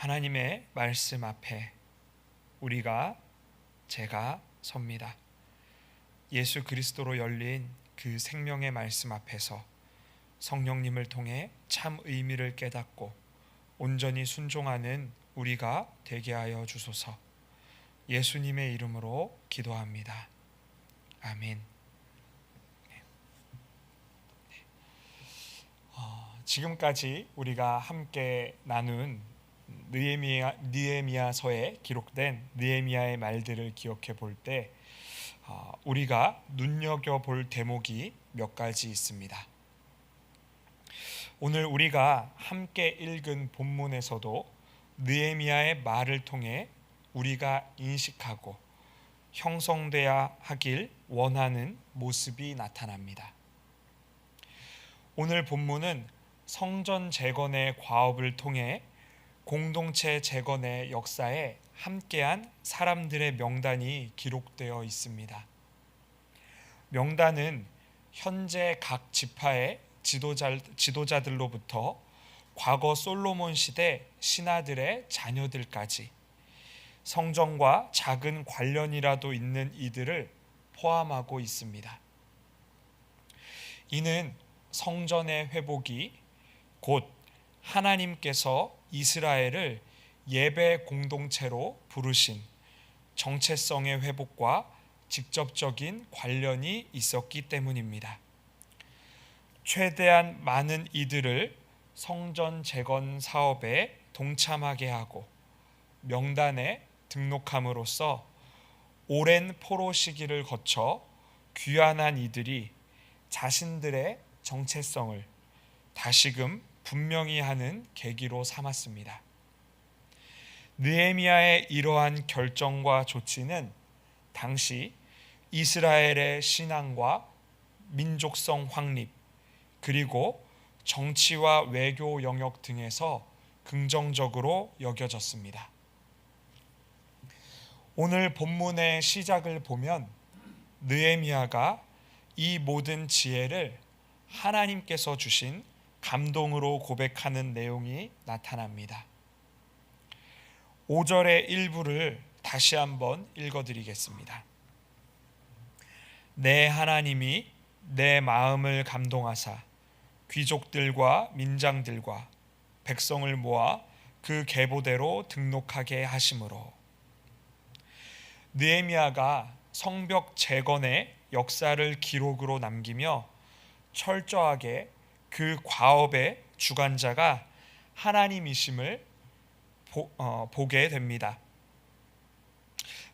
하나님의 말씀 앞에 우리가 제가 섭니다. 예수 그리스도로 열린 그 생명의 말씀 앞에서 성령님을 통해 참 의미를 깨닫고 온전히 순종하는 우리가 되게 하여 주소서. 예수님의 이름으로 기도합니다. 아멘. 네. 어, 지금까지 우리가 함께 나눈 느헤미야 느헤미야서에 기록된 느헤미야의 말들을 기억해 볼때 어, 우리가 눈여겨 볼 대목이 몇 가지 있습니다. 오늘 우리가 함께 읽은 본문에서도 느헤미야의 말을 통해 우리가 인식하고 형성돼야 하길 원하는 모습이 나타납니다. 오늘 본문은 성전 재건의 과업을 통해 공동체 재건의 역사에 함께한 사람들의 명단이 기록되어 있습니다. 명단은 현재 각 지파의 지도자, 지도자들로부터 과거 솔로몬 시대 신하들의 자녀들까지 성전과 작은 관련이라도 있는 이들을 포함하고 있습니다. 이는 성전의 회복이 곧 하나님께서 이스라엘을 예배 공동체로 부르신 정체성의 회복과 직접적인 관련이 있었기 때문입니다. 최대한 많은 이들을 성전 재건 사업에 동참하게 하고 명단에 등록함으로써 오랜 포로 시기를 거쳐 귀환한 이들이 자신들의 정체성을 다시금 분명히 하는 계기로 삼았습니다. 느헤미야의 이러한 결정과 조치는 당시 이스라엘의 신앙과 민족성 확립 그리고 정치와 외교 영역 등에서 긍정적으로 여겨졌습니다. 오늘 본문의 시작을 보면 느헤미야가 이 모든 지혜를 하나님께서 주신 감동으로 고백하는 내용이 나타납니다. 5절의 일부를 다시 한번 읽어 드리겠습니다. 내 하나님이 내 마음을 감동하사 귀족들과 민장들과 백성을 모아 그 계보대로 등록하게 하심으로 느헤미야가 성벽 재건의 역사를 기록으로 남기며 철저하게 그 과업의 주관자가 하나님이심을 보, 어, 보게 됩니다.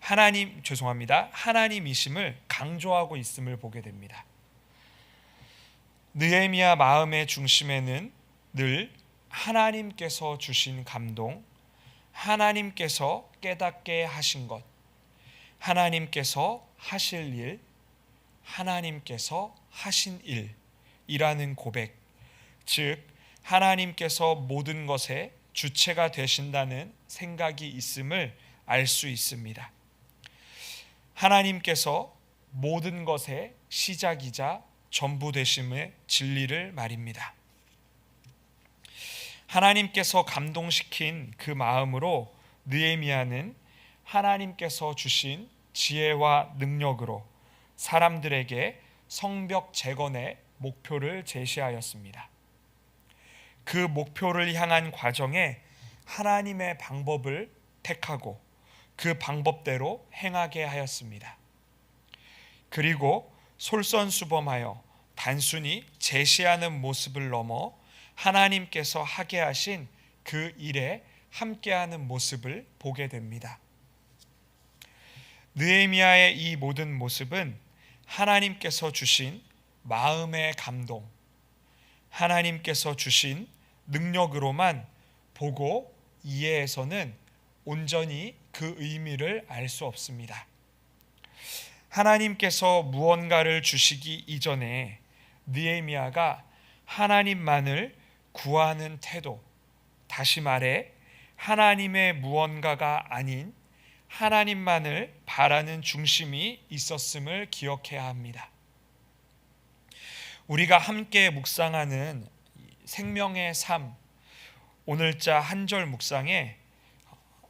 하나님 죄송합니다. 하나님이심을 강조하고 있음을 보게 됩니다. 느헤미야 마음의 중심에는 늘 하나님께서 주신 감동, 하나님께서 깨닫게 하신 것, 하나님께서 하실 일, 하나님께서 하신 일이라는 고백, 즉 하나님께서 모든 것의 주체가 되신다는 생각이 있음을 알 수 있습니다. 하나님께서 모든 것의 시작이자 전부 되심의 진리를 말입니다. 하나님께서 감동시킨 그 마음으로 느헤미야는 하나님께서 주신 지혜와 능력으로 사람들에게 성벽 재건의 목표를 제시하였습니다. 그 목표를 향한 과정에 하나님의 방법을 택하고 그 방법대로 행하게 하였습니다. 그리고 솔선수범하여 단순히 제시하는 모습을 넘어 하나님께서 하게 하신 그 일에 함께하는 모습을 보게 됩니다. 느헤미야의 이 모든 모습은 하나님께서 주신 마음의 감동, 하나님께서 주신 능력으로만 보고 이해해서는 온전히 그 의미를 알 수 없습니다. 하나님께서 무언가를 주시기 이전에 느헤미야가 하나님만을 구하는 태도, 다시 말해 하나님의 무언가가 아닌 하나님만을 바라는 중심이 있었음을 기억해야 합니다. 우리가 함께 묵상하는 생명의 삶 오늘자 한절 묵상에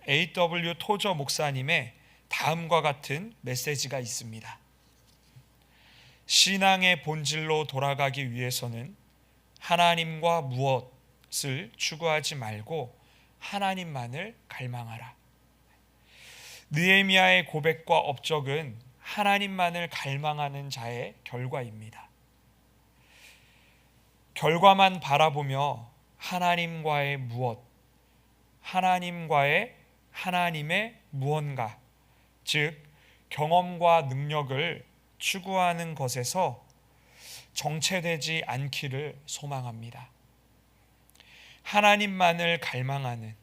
A.W. 토저 목사님의 다음과 같은 메시지가 있습니다. 신앙의 본질로 돌아가기 위해서는 하나님과 무엇을 추구하지 말고 하나님만을 갈망하라. 느헤미야의 고백과 업적은 하나님만을 갈망하는 자의 결과입니다. 결과만 바라보며 하나님과의 무엇, 하나님과의 하나님의 무언가, 즉 경험과 능력을 추구하는 것에서 정체되지 않기를 소망합니다. 하나님만을 갈망하는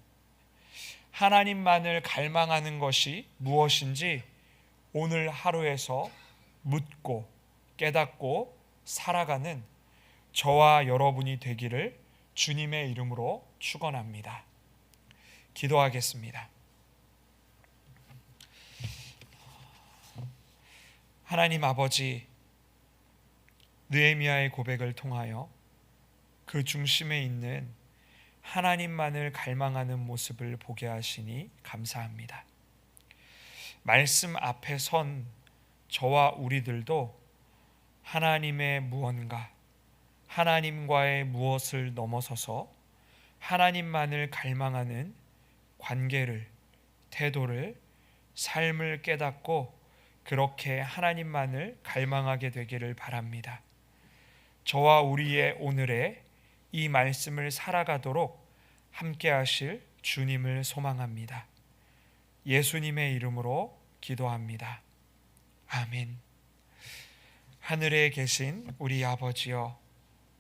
하나님만을 갈망하는 것이 무엇인지 오늘 하루에서 묻고 깨닫고 살아가는 저와 여러분이 되기를 주님의 이름으로 축원합니다. 기도하겠습니다. 하나님 아버지 느헤미야의 고백을 통하여 그 중심에 있는 하나님만을 갈망하는 모습을 보게 하시니 감사합니다. 말씀 앞에 선 저와 우리들도 하나님의 무언가, 하나님과의 무엇을 넘어서서 하나님만을 갈망하는 관계를, 태도를, 삶을 깨닫고 그렇게 하나님만을 갈망하게 되기를 바랍니다. 저와 우리의 오늘의 이 말씀을 살아가도록 함께 하실 주님을 소망합니다. 예수님의 이름으로 기도합니다. 아멘. 하늘에 계신 우리 아버지여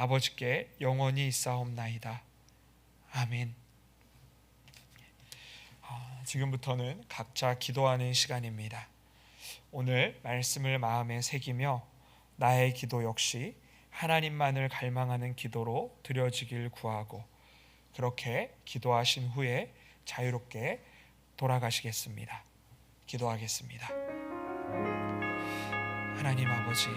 아버지께 영원히 있사옵나이다. 아멘. 아, 지금부터는 각자 기도하는 시간입니다. 오늘 말씀을 마음에 새기며 나의 기도 역시 하나님만을 갈망하는 기도로 드려지길 구하고 그렇게 기도하신 후에 자유롭게 돌아가시겠습니다. 기도하겠습니다. 하나님 아버지